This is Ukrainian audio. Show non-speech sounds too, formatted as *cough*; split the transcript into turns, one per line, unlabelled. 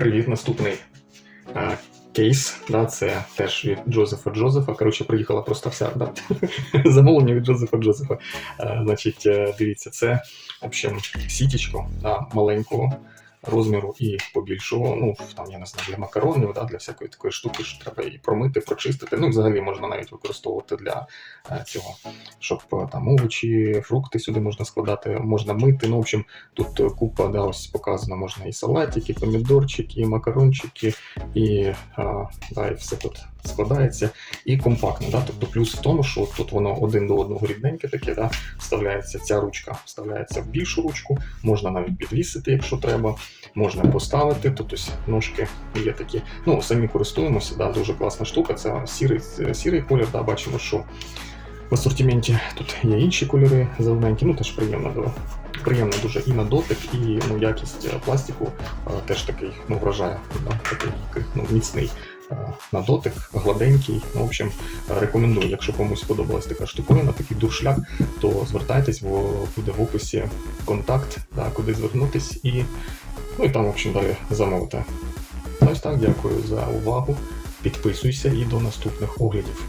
Привіт, наступний а, кейс. Да, це теж від Джозефа Джозефа. Коротше, приїхала просто вся да, *laughs* замовлення від Джозефа Джозефа. А, значить, е, дивіться, це в общем, сітічко да, маленького розміру і побільшого. Ну, там, я не знаю, для макаронів, да, для всякої такої штуки, що треба і промити, прочистити. Ну, взагалі можна навіть використовувати для е, цього, щоб е, там овочі, фрукти сюди можна складати, можна мити. Ну, в общем, тут е, купа, да, ось показано, можна і салатики, помідорчики, і макарончики, і, а, да, і все тут складається. І компактно. Да? Тобто плюс в тому, що тут воно один до одного рідненьке таке, да? вставляється ця ручка, вставляється в більшу ручку, можна навіть підвісити, якщо треба, можна поставити. Тут ножки є такі. Ну, самі користуємося, да? дуже класна штука. Це сірий, сірий колір, да? бачимо, що в асортименті тут є інші кольори зелененькі, ну теж приємно до. Приємно дуже і на дотик, і ну, якість е, пластику е, теж такий ну, вражає, да? такий ну, міцний на дотик, гладенький. Ну, в общем, рекомендую, якщо комусь сподобалась така штуковина, такий дуршляк, то звертайтесь, бо буде в описі контакт, да, куди звернутись, і, ну, і там, в общем, далі замовити. Ось так, дякую за увагу. Підписуйся і до наступних оглядів.